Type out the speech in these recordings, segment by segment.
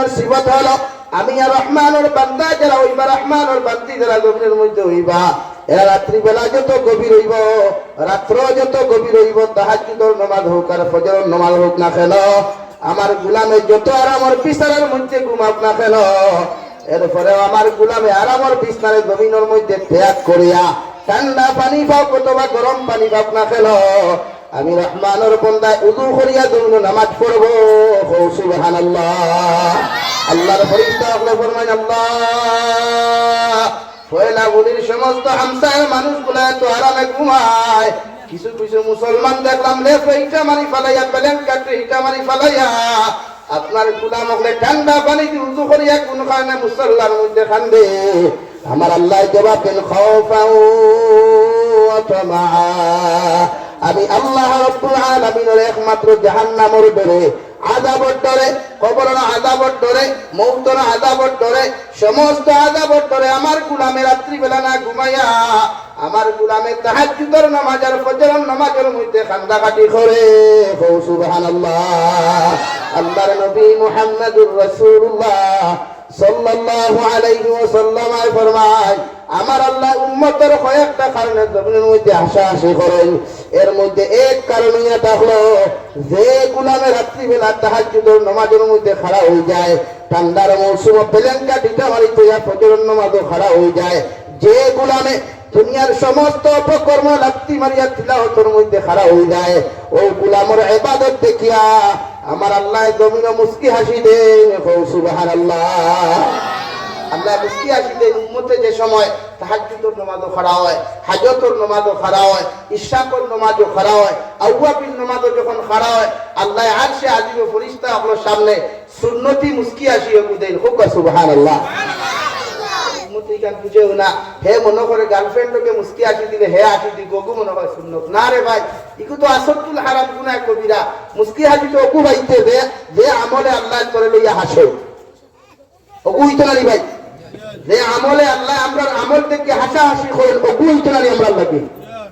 জমিনের সিবত হলো, আমি আর রহমানের বান্দা যারা হইবা, রহমানের বান্দি যারা জমিনের মধ্যে হইবা, এরা রাত্রিবেলা যত গভীর হইব রাত্র যত গভীর হইব নমাজ হোক আর ফজরের নমাজ হোক না আমার গুলামে যত আর আমার মধ্যে ঘুমাক না কেন? এরপরে আমার গুলামে আর আমার জমিনের মধ্যে ত্যাগ করিয়া ঠান্ডা পানি পাও অথবা গরম পানি পাক না কেন? আমি রহমানের বন্দায় উদু করিয়া জমিন নামাজ পড়ব। সুবহানাল্লাহ। আল্লাহর ফরিস্তা আপনি ফরমান আল্লাহ পয়লা গুলির সমস্ত হামসার মানুষগুলা তো আরামে ঘুমায়। কিছু কিছু মুসলমান দেখলাম লেফ ইটা মারি ফালাইয়া বেলেন কাটে ইটা মারি ফালাইয়া, আপনার গুলাম হলে ঠান্ডা পানি উজু করিয়া কোন কারণে মুসল্লার মধ্যে খান্দে। আমার আল্লাহ জবাব দেন, খাওফাও অথমা আমি আল্লাহ রব্বুল আলামিনের একমাত্র জাহান্নামের ডরে আযাবর ডরে, কবরের আযাবর ডরে, মৌতর আযাবর ডরে, সমস্ত আযাবর ডরে আমার গুলামে রাত্রিবেলা না ঘুমাইয়া, আমার গুলামে তাহাজ্জুদের নামাজ আর ফজরের নামাজের মধ্যে কান্দাকাটি করে। সুবহানাল্লাহ। আল্লাহর নবী মুহাম্মদুর রাসূলুল্লাহ। আমার আল্লাহ উম্মতের কয়েকটা কারণে জমিনের মধ্যে হাসাহাসি করেন। এর মধ্যে এক কারণ এটা হলো যে গুলামে রাত্রিবেলা তাহাজ্জুদের নামাজের মধ্যে খাড়া হয়ে যায়, ঠান্ডার মৌসুম বেলেঙ্কা ডিটা মারিতে যায় ফজরের নামাজও খাড়া হয়ে যায়। যে গুলামে দুনিয়ার সমস্ত অপকর্ম, লাত্তি মারিয়া তিলাহতর মধ্যে খাড়া হয়ে যায় ওই গুলামর এবাদত দেখিয়া আমার আল্লাহ জমিন মুস্কি হাসি দেন। সুবহানাল্লাহ। আল্লাহ মুস্কি হাসি দেন। উম্মতে যে সময় তাহাজ্জুদের নামাজও খাড়া হয়, হাজতর নামাজও খাড়া হয় ইশাকর নামাজও খাড়া হয় আউয়াবিন নামাজও যখন খাড়া হয়, আল্লাহ আর সে আজিবে ফরিস্তা আপনার সামনে সুন্নতি মুস্কি হাসি দেন। হোক সুবহানাল্লাহ। উম্মতি গান বুঝেও না। হে মনে করে গার্লফ্রেন্ডকে মুস্কি আসি দিলে, হে আসি দি গগু মনে করে শূন্য না রে ভাই ইকু তো আসতুল হারাম গুনাহ কবিরা আমলে করে লইয়া হাসো অকু হইতো না রে ভাই। যে আমলে আল্লাহ আমরা আমল থেকে হাসা হাসি করেন অকু হইতো না রে আমরা লাগে।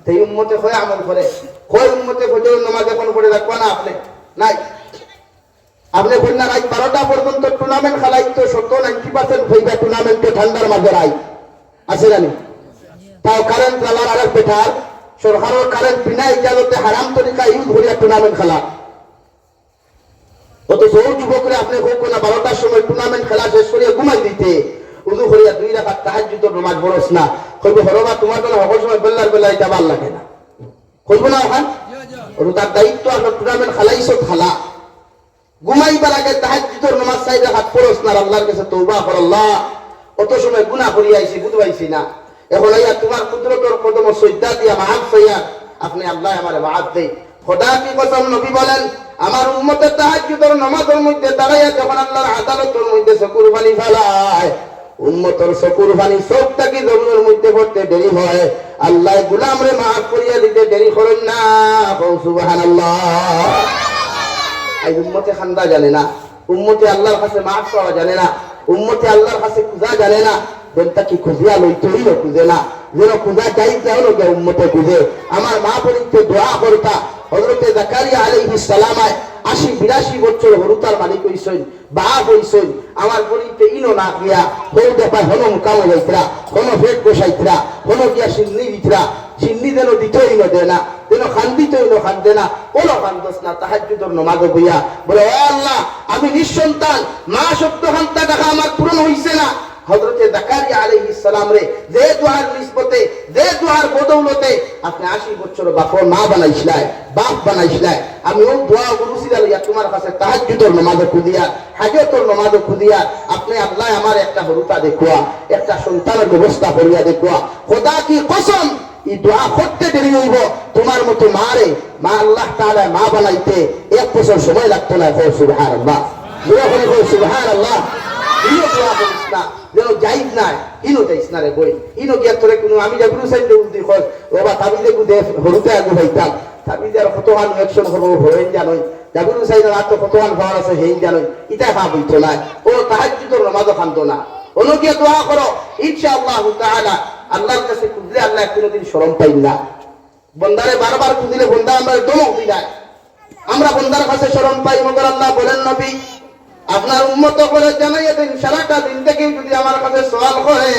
সেই উম্মতে হয়ে করে হয় ফজর এখন পড়ে রাখবা না আপনি? নাই। আপনি বললেন রাত বারোটা পর্যন্ত টুর্নামেন্ট খেলাই তো সত্তর নাইনটি পার্সেন্ট হইবা টুর্নামেন্টে ঠান্ডার মাঝে রাই আছে জানি তাও কারেন্ট লালার আরেক বেঠার সরকারের কারেন্ট বিনা ইজাজতে হারাম তরিকা ইউজ করিয়া টুর্নামেন্ট খেলা। অত সৌ যুবকরে আপনি হোক না বারোটার সময় টুর্নামেন্ট খেলা শেষ করিয়া ঘুমাই দিতে। উদু করিয়া দুই রাখার তাহাজ্জুদ নমাজ বরস না। কইব হরবা তোমার জন্য সকল সময় বেল্লার বেলা এটা ভালো লাগে না। কইব না ওখান? তার দায়িত্ব আপনার টুর্নামেন্ট খেলাইছো খেলা। ঘুমাইবার আগে তাহাজ্জুদের নামাজ সাইডে হাত পড়স না আল্লাহর কাছে তওবা কর, আল্লাহ। অত সময় গুনাহ করি আইছি, বুঝবাইছি না। এখন আইয়া তোমার কুদরতর কদম সজ্জা দিয়া মাহাব সাইয়া আপনি আল্লাহ আমারে মাহাব দেই খোদা কি কসম নবী বলেন, আমার উম্মতের তাহাজ্জুদের নামাজের মধ্যে দাঁড়াইয়া যখন আল্লাহর আদালতের মধ্যে চকুর পানি ফেলায়, উম্মতর চকুর পানি সবটাকে জমিনের মধ্যে পড়তে দেরি হয়? আল্লাহ গুলামরে মাফ করিয়া দিতে দেরি করেন না। সুবহানাল্লাহ। এই উম্মতে খান্দা জানে না। উম্মতে আল্লাহর কাছে মাফ চাওয়া জানে না। উম্মতে আল্লাহর কাছে খুঁজা জানে না। বেনটা কি খুঁজিয়া লইতেই খুঁজে না। যেন খুঁজা চাইতে হলো যে উম্মতে খুঁজে। আমার মা পরিতে দোয়া করতা। হজরতে জাকারিয়া আলাইহিস সালামায় আশি বিরাশি বছর হরুতার মালিক হইসইন বাপ হইসইন আমার বলিতে ইনো না গিয়া হৌ দেখায় হনো মুকামো যাইতরা হনো ফেট বসাইতরা হনো গিয়া সিন্নি দিতরা। সিন্নি যেন দিতই ন দে না যেন খান্দিতই ন খান্দে না কোনো খান্দস না, তাহাজ্জুদর নমাজ বইয়া বলে ও আল্লাহ, আমি নিঃসন্তান, মা শব্দ খান্তা টাকা আমার পূরণ হইছে না। হজরতে জাকারিয়া আলাইহিস সালাম রে, যে দুয়ার নিসবতে, যে দুয়ার বদৌলতে, আপনি আশি বছর বাপর মা বাপ আমি দোয়া তোমার কাছে নামাজ হাজতর নামাজ আপনি আল্লাহ আমার একটা হরুতা দেখুয়া, একটা সন্তানের ব্যবস্থা করিয়া দেখুয়া। খোদা কি কসম এই দোয়া করতে দেরি হইব। তোমার মতো মারে মা আল্লাহ তাআলা মা বানাইতে এক বছর সময় লাগতো না কো সুবহানাল্লাহ। সুবহানাল্লাহ সুবহানাল্লাহ। ইনো দোয়া করিস না, যেন যাইব না, ইনো যাইস না রে বই। ইনো গিয়া তোরে কোনো আমি যা গুরু সাইড উদি কই বাবা তাবিদে গু দে হরুতে আগু হইতাম। তাবিদে আর কতহান একশন করব হইন জানই জাগুরু সাইড আর তো কতহান ভার আছে হেইন জানই ইটা খা বইতো না। ও তাহাজ্জুদের নামাজও খানতো না। অনু গিয়া দোয়া করো, ইনশাআল্লাহ তাআলা। আল্লাহর কাছে খুঁজলে আল্লাহ কোনোদিন শরম পাই না। বন্দারে বারবার খুঁজলে বন্দা আমরা দমক দিলাই আমরা বন্দার কাছে শরম পাই, মগর আল্লাহ বলেন, নবী, আপনার উন্মত করে জানাইয়া দিন, সারাটা দিন থেকে যদি আমার কাছে সওয়াল করে,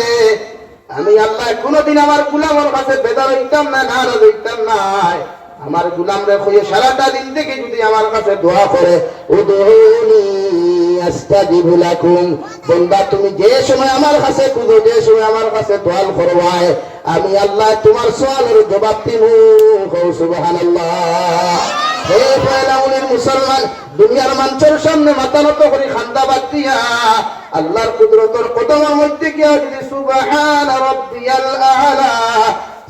আমি আল্লাহ কোনোদিন আমার গুলামের কাছে বেদার হইতাম না, নারাজ হইতাম নাই আমার গুলাম রে হয়ে সারাটা দিন থেকে যদি আমার কাছে দোয়া করে, উদুনি আস্তাজিবু তুমি যে সময় আমার কাছে কুদো যে সময় আমার কাছে দোয়াল করবাই আমি আল্লাহ তোমার সওয়ালের জবাব দিব। সুবহানাল্লাহ। হে ফেরাউনের মুসলমান, দুনিয়ার মানুষের সামনে মাথা নত করে খান্দা বাদ দিয়া, আল্লাহর কুদরতর কদমের মধ্যে গিয়া যদি সুবহান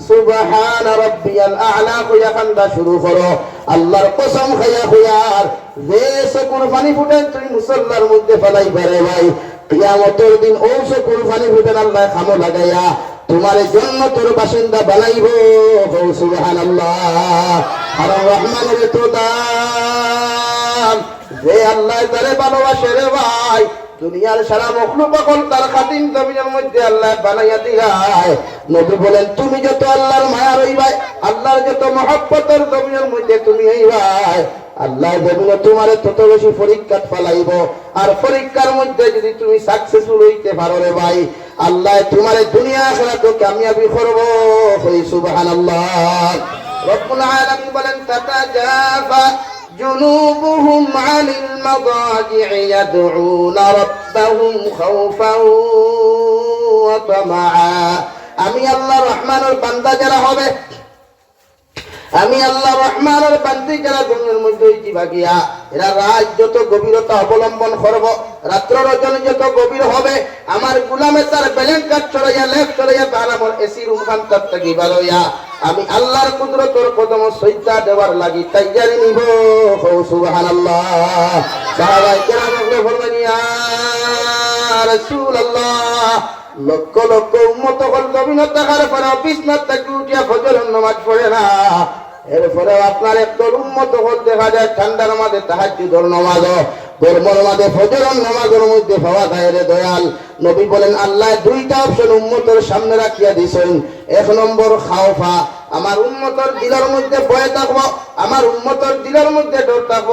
সুবহান রাব্বিয়াল আ'লা কইয়া খান্দা শুরু করো। আল্লাহর কসম খাইয়া খুয়ার যে চকুর পানি তুই মুসল্লার মধ্যে ফেলাই পারে ভাই। কিয়ামতের দিন ও চকুর ফুটেন আল্লাহ খামো লাগাইয়া। তোমার জন্য তোর বাসিন্দা বানাইব। সুবহান আল্লাহ আর রহমানের তো দাম যে আল্লাহ তারে ভালোবাসে রে ভাই দুনিয়ার সারা মখলু পাকল তার খাতিম জমিনের মধ্যে আল্লাহ বানাইয়া দিলায় নবী বলেন, তুমি যত আল্লাহর মায়া রইবাই আল্লাহর যত মহব্বতের জমিনের মধ্যে তুমি হইবাই আল্লাহ জমিনে তোমারে তত বেশি পরীক্ষাত ফালাইব। আর পরীক্ষার মধ্যে যদি তুমি সাকসেসফুল হইতে পারো রে ভাই, আল্লাহ তোমারে দুনিয়া আখরা তো কামিয়াবি করব। হই সুবহানাল্লাহ। রব্বুল আলামিন বলেন, তাতাজাফা جنوبهم عن المضاجع يدعون ربهم خوفا وطمعا আমি আল্লাহ রহমানের বান্দা যারা হবে আমি আল্লাহ রহমানের বান্দি যারা দুনিয়ার মধ্যে হইছি ভাগিয়া এরা রাত যত গভীরতা অবলম্বন করব রাত্র রজন যত গভীর হবে আমার গুলামে তার ব্যালেন্স কার্ড ছড়াইয়া লেফট ছড়াইয়া তার আমার এসি রুম খান তার থেকে বারোয়া আমি আল্লাহর কুদরতর কদম সৈতা দেওয়ার লাগি তাই তাইয়ারি নিব। সুবহানাল্লাহ। সাহাবাই কেরাম বলবেন ইয়া রাসূলুল্লাহ, লক্ষ লক্ষ উন্মত হল গভীরত থাকার পরে বিছনার থেকে উঠিয়া ফজরের নামাজ পড়ে না। এরপরে আপনার একদল উন্মত হল দেখা যায় ঠান্ডার মাঝে তাহাজ্জুদের নামাজ, গরমের মাঝে ফজরের নামাজের মধ্যে পাওয়া যায় রে দয়াল। নবী বলেন, আল্লাহ দুইটা অপশন উম্মতের সামনে রাখিয়া দিছেন এক নম্বর খাওফা, আমার উন্মতর দিলের মধ্যে ভয় থাকব, আমার উন্মতর দিলের মধ্যে ডর থাকব।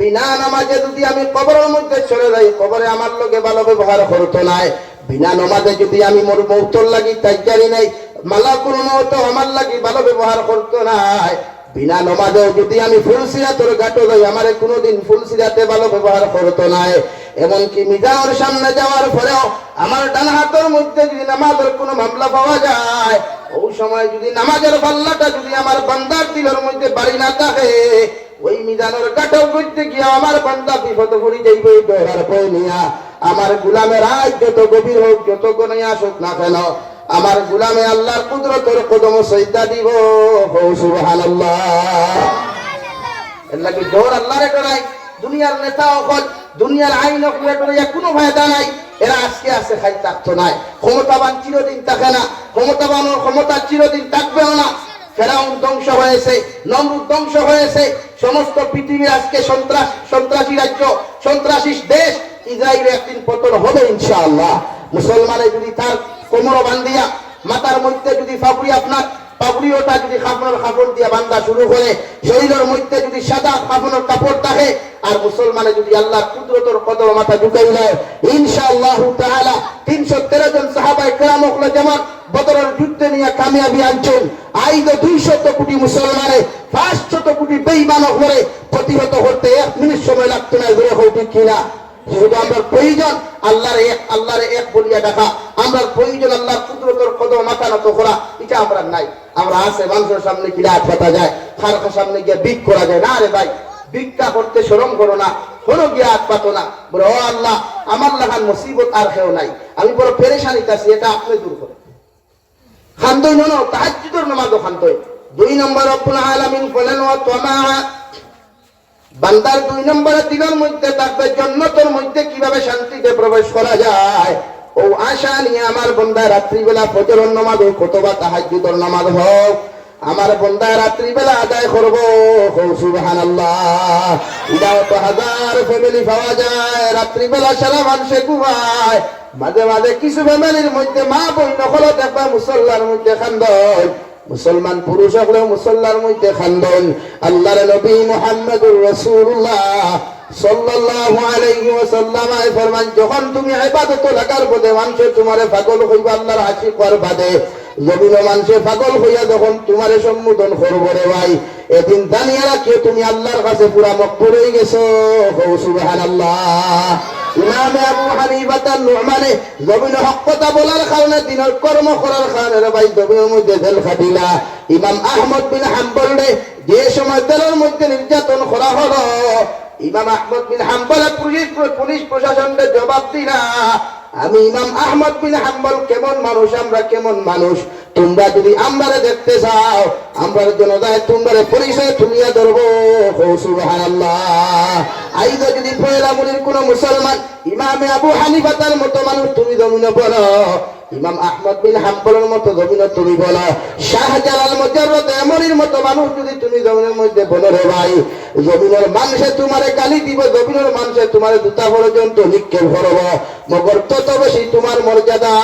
বিনা নামাজে যদি আমি কবরের মধ্যে চলে যাই, কবরে আমার লোকে ভালো ব্যবহার করতো নাই বিনা নমাজে যদি আমি মোর মৌতর লাগি তাই জানি নাই মালা কোনো মৌত আমার লাগি ভালো ব্যবহার করতো নাই বিনা নমাজেও যদি আমি ফুলসিরা তোর গাটো যাই, আমার কোনোদিন ফুলসিরাতে ভালো ব্যবহার করতো নাই এমনকি মিজানোর সামনে যাওয়ার পরেও আমার ডান হাতের মধ্যে যদি নামাজের কোনো মামলা পাওয়া যায়, ওই সময় যদি নামাজের পাল্লাটা যদি আমার বান্দার দিলের মধ্যে বাড়ি না থাকে, ওই মিজানোর কাটাও করতে গিয়ে আমার বান্দা বিপদ পড়ি যাইবে এই বই নিয়া। আমার গুলামের আজ যত গভীর হোক, যত গনে আসুক না কেন, আমার গুলামে আল্লাহর কুদরতের কদম সৈদা দিব। সুবহানাল্লাহ। এর লাগি ডর আল্লাহরে ডরাই দুনিয়ার নেতা অকল দুনিয়ার আইন ডরাইয়া কোনো ফায়দা নাই। এরা আজকে আছে খাই থাকতো নাই। ক্ষমতাবান চিরদিন থাকে না। ক্ষমতাবান ক্ষমতা চিরদিন থাকবেও না। ফেরাউন ধ্বংস হয়েছে, নমরুদ ধ্বংস হয়েছে। সমস্ত আজকে সন্ত্রাস, সন্ত্রাসী রাজ্য, সন্ত্রাসী দেশ ইসরায়েল একদিন পতন হবে ইনশাআল্লাহ। মুসলমানে যদি তার কোমর বান্ধিয়া, মাথার মধ্যে যদি ফাবুরি আপনার পাবড়িওটা যদি কাপড়ের কাপড় দিয়ে বান্ধা শুরু করে, শরীরের মধ্যে যদি সাদা কাপড়ের কাপড় থাকে আর মুসলমানে যদি আল্লাহ কুদরতর কদর মাথা ঢুকাই দেয়, ইনশাআল্লাহ তাআলা 313 জন সাহাবায়ে কেরাম যেমন বদরের যুদ্ধে নিয়ে কামিয়াবি আনছেন। আইদ 200 কোটি মুসলমানে 500 কোটি বেঈমান করে প্রতিহত করতে এক মিনিট সময় লাগতো না ঘুরে হোক কিনা। যেহেতু আমরা প্রয়োজন, আল্লাহর এক আল্লাহর এক বলিয়া ডাকা। আমরা প্রয়োজন আল্লাহর কুদরতর কদম মাথা নত করা, এটা আমরা নাই। আমরা আছে মানুষের সামনে গিয়ে হাত যায় খারকার সামনে গিয়ে বিক করা যায়। না রে ভাই ভিক্ষা করতে শরম করো না কোনো গিয়ে হাত পাতো না। বলে, ও আল্লাহ, আমার লাগান মুসিবত আর কেউ নাই। আমি বড় পেরেশানিতে আছি এটা আপনি দূর করে খান্তই নো তাহাজ্জুদের নামাজও খান্তই দুই নম্বর, রব্বুল আলামিন বলেন, ও তোমা বান্দার দুই নম্বরের দিনের মধ্যে থাকবে জন্নতের মধ্যে কীভাবে শান্তিতে প্রবেশ করা যায়? ও আশা নিয়ে আমার বন্দায় রাত্রিবেলা ফজরের নামাজ হোক অথবা তাহাজ্জুদের নামাজ হোক আমার বন্দায় রাত্রিবেলা আদায় করব। সুবহানাল্লাহ। এটাও তো হাজার ফ্যামিলি পাওয়া যায়। রাত্রিবেলা সারা মানুষে ঘুমায়। মাঝে মাঝে কিছু ফ্যামিলির মধ্যে মা বই নকল দেখবা মুসল্লার মধ্যে খান্দন। মুসলমান পুরুষ হলেও মুসল্লার মধ্যে খান্দন। আল্লাহর নবী মুহাম্মদুর ফরমান, যখন তুমি ইবাদত লাগার পদে মানুষে তোমারে পাগল হইবা, আল্লাহর আশিক কর বাদে। জমিন মানুষে পাগল হইয়া যখন তোমারে সম্বোধন করব রে ভাই, এদিন জানিয়ে রাখিও তুমি আল্লাহর কাছে পুরা মকবুল হয়ে গেছো? হৌ, সুবহানাল্লাহ। ইমামে আবু হানিফা তার নুমানে জমিন হক কথা বলার কারণে, দিনের কর্ম করার কারণে ভাই পুলিশ প্রশাসনকে জবাব দিলা। আমি ইমাম আহমদ বিন হাম্বল কেমন মানুষ আমরা কেমন মানুষ? তোমরা যদি আমরা দেখতে চাও আমরা জনতায় তোমরা পরিচয় তুলিয়া ধরবো। আইদো যদি পয়লা কোন মুসলমান, ইমামে আবু হানিফা তার মতো মানুষ তুমি জমিনে বলো, ইমাম আহমদ বিন হাম্বলের মতো জমিনে তুমি বলো, শাহজালাল মুজাররদ এমনির মতো মানুষ যদি তুমি জমিনের মধ্যে বলো রে ভাই, জমিনের মানুষে তোমারে গালি দিব, জমিনের মানুষে তোমার দুটা পর্যন্ত নিক্ষেপ করব। মগর তত বেশি তোমার মর্যাদা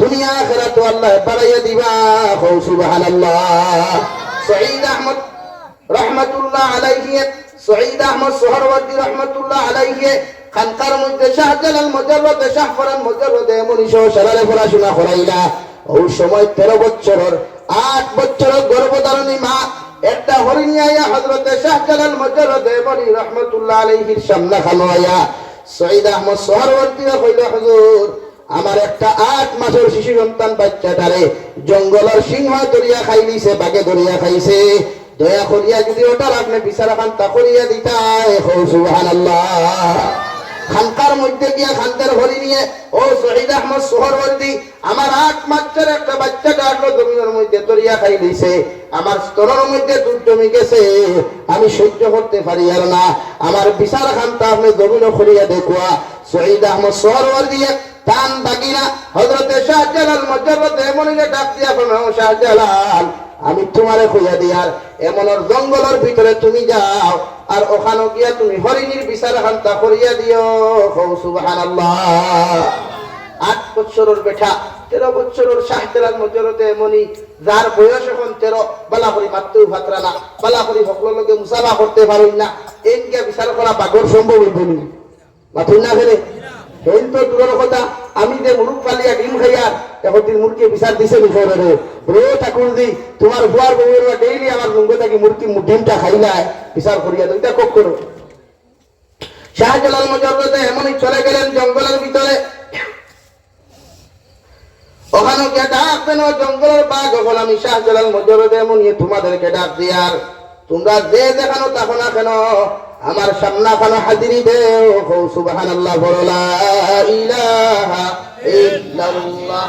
দুনিয়া খেলা তো আল্লাহ বাড়াইয়া দিবা। হৌ সুবহানাল্লাহ। সঈদ আহমদ রহমতুল্লাহ আলাইহি, সঈদ আহমদ সোহরওয়ার্দী রহমতুল্লাহ আলাইহি, খানকার মধ্যে শাহজালাল মুজাররদ, শাহফরান মুজাররদ এমনই সহ সারারে পড়াশোনা করাইলা। ওই সময় তেরো বছরের, আট বছরের গর্ভধারণী মা, একটা হরিণিয়া হজরতে শাহজালাল মুজাররদ এমনই রহমতুল্লাহ আলাইহির সামনে খানোয়া সঈদ আহমদ সোহরওয়ার্দী কইল হুজুর। আমার একটা আট মাসের শিশু সন্তান বাচ্চাটারে জঙ্গলের সিংহ দরিয়া খাইলিছে, বাগে দরিয়া খাইছে। দয়া করিয়া যদি ওটার আপনি বিচারা খান, তা করিয়া দিতাই। সুবহানাল্লাহ। খানকার মধ্যে গিয়া খানকার হরি নিয়ে, ও শহীদ আহমদ সোহরবর্দী, আমার আট মাসের একটা বাচ্চা আসলো জমিনের মধ্যে দরিয়া খাই দিছে আমার স্তরের মধ্যে দুধ জমি গেছে। আমি সহ্য করতে পারি আর না। আমার বিচার খানটা আপনি জমিন করিয়া দেখুয়া। শহীদ আহমদ সোহরবর্দী টান বাগিনা। হজরতে শাহজালাল মজরতে এমনই ডাক দিয়া ফেলো শাহজালাল, আমি তোমারে খুঁজা দিয়ার এমনের জঙ্গলের ভিতরে তুমি যাও, আর ওখানে গিয়া তুমি হরিণীর বিচার হান্তা করিয়া দিও। সুবহানাল্লাহ। আট বছরের বেঠা তেরো বছরের শাহজালাল মজরতে এমনই, যার বয়স এখন তেরো, বালা করি মারতেও ভাতরা না বালা করি সকলের মুসাফা করতে পারুন না। এনকে বিচার করা বাগর সম্ভব হইব মাথুন না ফেলে। হেন তো দূরের কথা, আমি যে পালিয়া ডিম খাইয়ার এখন তিন বিচার দিছে বিষয় ঠাকুর দি তোমার ডেইলি আমার থাকি ডিমটা বিচার করিয়া এটা করো শাহজালাল এমনই চলে গেলেন জঙ্গলের ভিতরে ওখানে গিয়ে ডাক দেন জঙ্গলের বাঘ হল আমি শাহজালাল মজরতে এমনই তোমাদেরকে ডাক দিয়ার তোমরা যে দেখানো তখন না কেন আমার সামনা খানো হাজিরি দেও। হো সুবহানাল্লাহ বলো লা ইলাহা ইল্লাল্লাহ।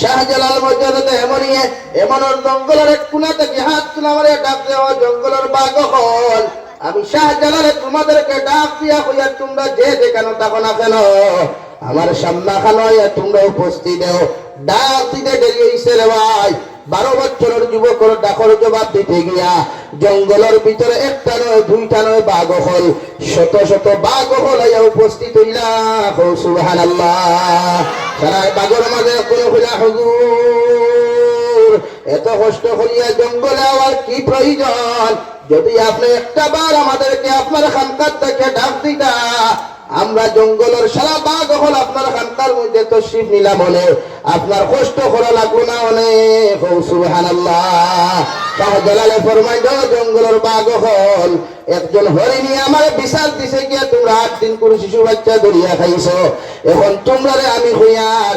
শাহজালাল মজরতে এমনই এমন জঙ্গলের এক কোণা থেকে হাত তুলে ডাক দেওয়া জঙ্গলের বাঘ হল আমি শাহজালালে তোমাদেরকে ডাক দিয়া হইয়া তোমরা যে যেখানে তখন না কেন, আমার সামনা খানো তোমরা উপস্থিত দেও ডাক দিতে দেরি রে ভাই। বারো বছরের যুবকর ডাকর জবাব দিতে গিয়া জঙ্গলের ভিতরে একটা নয়, দুইটা নয় বাঘ হল। শত শত বাঘ হল উপস্থিত হইলা। আল্লাহ মাঝে হুজুর। এত কষ্ট করিয়া জঙ্গলে আবার কি প্রয়োজন? যদি আপনি একটা বার আমাদেরকে আপনার খানকার থেকে ডাক দিতা আমরা জঙ্গলের সারা বাঘ হল আপনার খানকার মধ্যে তো শিব নিলাম হলে। আপনার কষ্ট করা লাগল না অনেক শাহজালালে ফরমাই জঙ্গলের বাঘ হল। একজন হরিণী আমার বিচার দিছে গিয়া তোমরা আট দিন করে শিশু বাচ্চা ধরিয়া খাইছ। এখন তোমরা আমি হইয়ার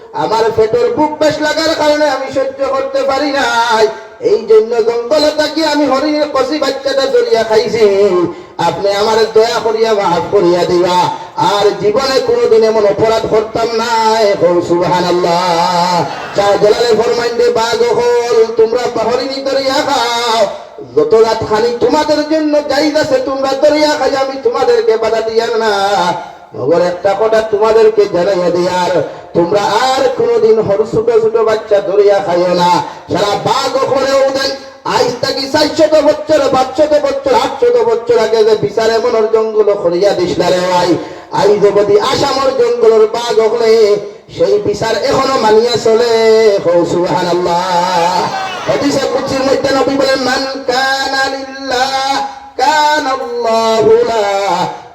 আমার পেটের বুক বেশ লাগার কারণে আমি সহ্য করতে পারি নাই। এই জন্য জঙ্গলে থাকি আমি হরিণের কষি বাচ্চাটা জড়িয়া খাইছি? আপনি আমার দয়া করিয়া মাফ করিয়া দিবা। আর জীবনে কোনোদিন এমন অপরাধ করতাম না এখন আল্লাহ চা জলালে ফরমাইন দে বাঘ হল, তোমরা হরিণী দরিয়া খাও। যত রাত খানি তোমাদের জন্য জায়গা আছে, তোমরা দরিয়া খাই আমি তোমাদেরকে বাধা দিয়া না। মগর একটা কথা তোমাদেরকে জানাইয়া দিয়ার তোমরা আর কোনোদিন হর ছোট ছোট বাচ্চা ধরিয়া খাইও না। সারা বাঘ করেও দেন আজ থাকি চারশত বছর, পাঁচশত বছর, আটশত বছর আগে যে বিচারে মনের জঙ্গল খরিয়া দিস না রে ভাই। আই যদি আসামর জঙ্গলের বাঘ হলে সেই বিচার এখনও মানিয়া চলে। হৌ সুবহান আল্লাহ হদিসে কুচির মধ্যে নবী বলেন, মান কানা লিল্লাহ কানাল্লাহু লা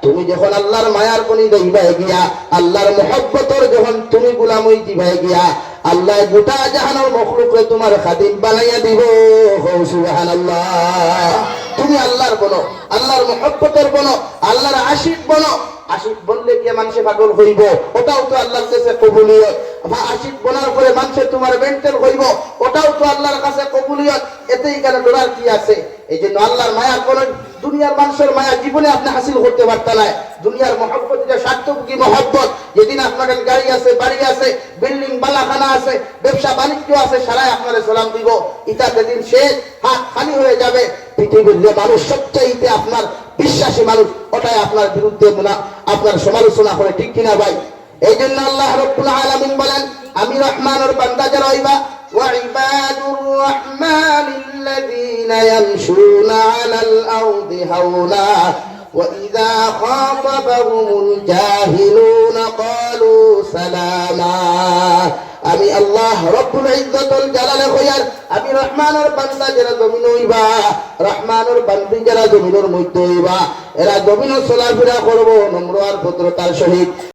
তুমি যখন আল্লাহর মায়ার কোনি দইবাই গিয়া, আল্লাহর মহব্বতর যখন তুমি গুলামই দিবাই গিয়া, আল্লাহ গোটা জাহানোর মখলুকে তোমার খাদিম বানাইয়া দিব। হো, সুবহানাল্লাহ। তুমি আল্লাহর বনো, আল্লাহর মহব্বতের বনো, আল্লাহর আশিক বনো। আশিক বললে গিয়ে মানুষে পাগল হইব, ওটাও তো আল্লাহর কাছে কবুলিয়ত। বা আশিক বনার পরে মানুষে তোমার মেন্টেল হইব, ওটাও তো আল্লাহর কাছে কবুলিয়ত। এতেই কেন ডরার কি আছে? এই জন্য আল্লাহর মায়া কোন দুনিয়ার মানুষের মায়া জীবনে আপনি হাসিল করতে পারতেন দুনিয়ার মহব্বত এটা স্বার্থমুখী মহব্বত? যেদিন আপনার গাড়ি আছে, বাড়ি আছে, বিল্ডিং বালাখানা আছে, ব্যবসা, বাণিজ্য আছে সারাই আপনার সালাম দিব। ইটা যেদিন শেষ, হাত খালি হয়ে যাবে। পৃথিবীর যে মানুষ সবচাইতে আপনার বিশ্বাসী মানুষ, ওটাই আপনার বিরুদ্ধে আপনার সমালোচনা করে ঠিক কিনা ভাই? এই জন্য আল্লাহ রব্বুল আলামিন বলেন, আমি রহমানের বান্দা যারা হইবা وعباد الرحمن الذين يمشون على الأرض هونا وإذا خاطبهم الجاهلون قالوا سلاما আমি আল্লাহ রব্বুল ইজ্জতুল জালালে হইয়ার আমি রহমানের বান্দা যারা জমিন হইবা রহমানের বান্দি যারা জমিনের মধ্যে হইবা এরা জমিনও চলাফেরা করবো নম্র আর ভদ্রতার সহিত